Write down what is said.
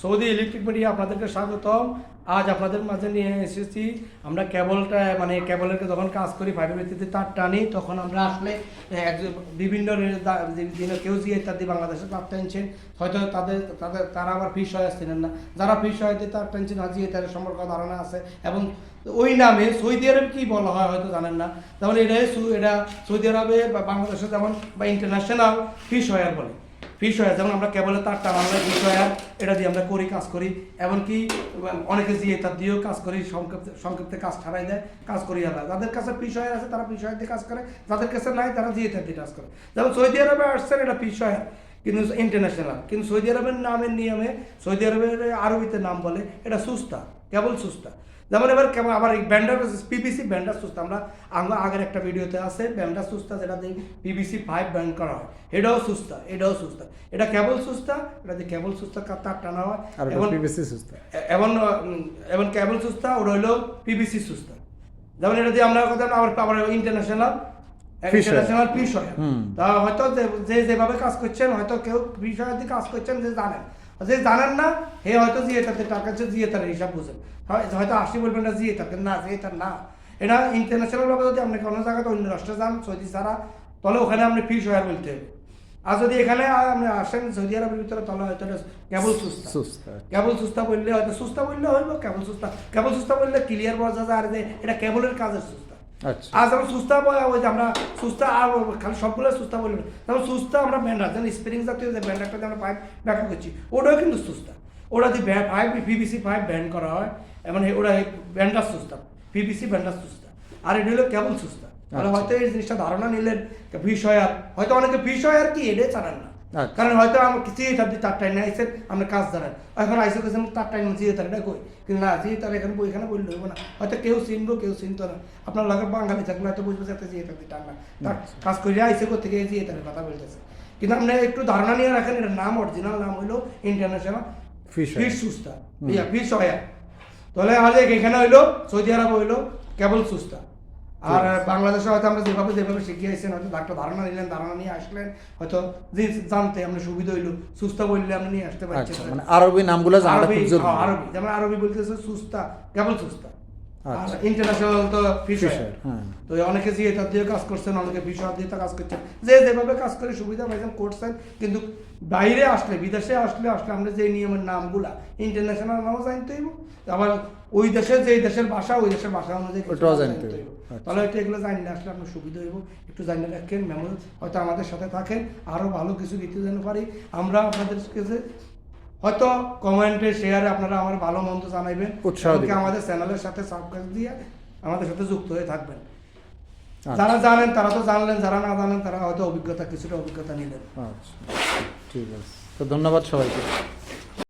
Saudi electric media আপনাদেরকে স্বাগতম। আজ আপনাদের মাঝে নিয়ে এসেছি। আমরা কেবলটা মানে কেবলের যখন কাজ করি ফাইবার ভিত্তিতে তার টানি, তখন আমরা আসলে বিভিন্ন কেউ জিয়ে ইত্যাদি বাংলাদেশে তার টানছেন, হয়তো তাদের তাদের, তারা আবার ফিস হয়ে আসছিলেন না। যারা ফিস হয়ে তার টানছেন হাজিয়ে তাদের সম্পর্ক ধারণা আছে। এবং ওই নামে সৌদি আরব কি বলা হয়, হয়তো জানেন না। যেমন এটা এটা সৌদি আরবে বা বাংলাদেশে যেমন, বা ইন্টারন্যাশনাল ফিস হয়ার বলে। ফিস ওয়ার যেমন আমরা কেবলের তার টানানো ফিস ওয়ার এটা দিয়ে আমরা করি, কাজ করি। এমনকি অনেকে দিয়ে তার দিয়েও কাজ করি সংক্ষেপ সংক্ষেপে কাজ ছাড়াই দেয়, কাজ করি আমরা যাদের কাছে ফিস ওয়ার আছে তারা ফিস ওয়ার দিয়ে কাজ করে, যাদের কাছে নাই তারা দিয়ে তার দিয়ে কাজ করে। যেমন সৌদি আরবে আসছেন, এটা ফিস ওয়্যার কিন্তু ইন্টারন্যাশনাল কিন্তু সৌদি আরবের নামের নিয়মে সৌদি আরবের আরবিতে নাম বলে এটা সুস্তা কেবল সুস্তা যেমন এবার কেমন আবার এই ব্যান্ডার পিপিসি ব্যান্ডার সুস্তা আমরা আমরা আগের একটা ভিডিওতে আছে ব্যান্ডার সুস্তা যেটা দিয়ে পিপিসি ফাইভ ব্যান্ড করা হয়। এটাও সুস্তা এটাও সুস্তা এটা কেবল সুস্তা এটা দিয়ে কেবল সুস্তা কা- তার টানা হয়। এবং পিভিসি সুস্থ। এবং উম, এবং কেবল সুস্তা ওটা হলো পিবিসি সুস্তা যেমন এটা দিয়ে আমরা কথা আবার আবার ইন্টারন্যাশনাল হয়। তা হয়তো যে- যেভাবে কাজ করছেন হয়তো কেউ কাজ করছেন যে জানেন। যে জানেন না হে হয়তো টাকা হিসাব বুঝেন। হয়তো আসি বলবেন না না জিয়েতার না। এটা ইন্টারন্যাশনাল ভাবে যদি আপনি কোনো জায়গাতে অন্য রাষ্ট্রে যান সৌদি ছাড়া তাহলে ওখানে আপনি ফিশ হয় বলতে হবে। আর যদি এখানে আপনি আসেন সৌদি আরবের ভিতরে তাহলে হয়তো কেবল সুস্থ। সুস্থ। কেবল সুস্তা বললে হয়তো সুস্তা বললে হইব কেবল সুস্তা কেবল সুস্তা বললে ক্লিয়ার বোঝা যায় আর যে এটা কেবলের কাজের আচ্ছা আজ আমরা বলে ওই যে আমরা সুস্তা আর খালি সবগুলো সুস্তা বলব না। যেমন সুস্তা আমরা ব্যান্ডার যেমন স্প্রিং জাতীয় যে ব্যান্ডারটা যে আমরা পাইপ ব্যাখ্যা করছি ওটাও কিন্তু সুস্তা ওটা যদি ফাইভ পিভিসি ফাইভ ব্যান্ড করা হয় এমন এই- ওটা ব্যান্ডার সুস্তা পিভিসি ব্যান্ডার সুস্তা আর এটা হলো কেবল সুস্তা তাহলে আচ্ছা। হয়তো এই জিনিসটা ধারণা নিলেন বিষয় আর হয়তো অনেকে বিষয় আর কি এটাই জানেন না আচ্ছা। কারণ হয়তো আমার চিয়ে তার তার টাইম আইসেন আমরা কাজ জানেন এখন আইসে গেছেন তার টাইম চিয়ে তার এটা কই? কিন্তু না চিয়ে তার এখানে বই এখানে বললে হইব না। হয়তো কেউ চিনবো কেউ চিনতো না। আপনার লাগে বাঙালি থাকলে হয়তো বুঝবে যাতে চিয়ে তার টান না। তার কাজ করে আইসে করতে গিয়ে চিয়ে তার কথা বলতেছে। কিন্তু আপনি একটু ধারণা নিয়ে রাখেন এটার নাম অরিজিনাল নাম হইল ইন্টারন্যাশনাল. ফিশ সুস্তা ফিশ সয়া তাহলে আজ এখানে হইল সৌদি আরব হইল কেবল সুস্তা। আর বাংলাদেশে হয়তো আমরা যেভাবে যেভাবে শিখিয়ে আসছেন হয়তো একটা ধারণা নিলেন ধারণা নিয়ে আসলেন হয়তো যে জানতে আমরা সুবিধা হইল সুস্তা বললে আমরা নিয়ে আসতে পারছি। পারছেন মানে আরবি নামগুলো আরবি যেমন আরবি বলতেছে সুস্তা কেবল সুস্তা আচ্ছা। ইন্টারন্যাশনাল তো ফিশ Fish oil, হ্যাঁ। তো অনেকে যে দিয়ে কাজ করছেন অনেকে ফিশ দিয়ে কাজ করছেন যে যেভাবে কাজ করে সুবিধা পাইছেন করছেন কিন্তু বাইরে আসলে বিদেশে আসলে আসলে আমরা যে নিয়মের নামগুলা ইন্টারন্যাশনাল নামও জানতে হইব আবার ওই দেশের যে দেশের ভাষা ওই দেশের ভাষা অনুযায়ী জানতে জানতে হইব। আচ্ছা। তাহলে এটা এগুলো জানলে আসলে আপনার সুবিধা হইব একটু জানিয়ে রাখেন মেমোরি হয়তো আমাদের সাথে থাকেন আরও ভালো কিছু দিতে যেতে পারি আমরা আপনাদের কাছে হয়তো কমেন্টে শেয়ারে আপনারা আমার ভালো মন্দ জানাইবেন। উৎসাহ আমাদের চ্যানেলের সাথে সাবস্ক্রাইব দিয়ে আমাদের সাথে যুক্ত হয়ে থাকবেন। আচ্ছা। যারা জানেন তারা তো জানলেন যারা না জানেন তারা হয়তো অভিজ্ঞতা কিছুটা অভিজ্ঞতা নিলেন। আচ্ছা। ঠিক আছে। তো ধন্যবাদ সবাইকে।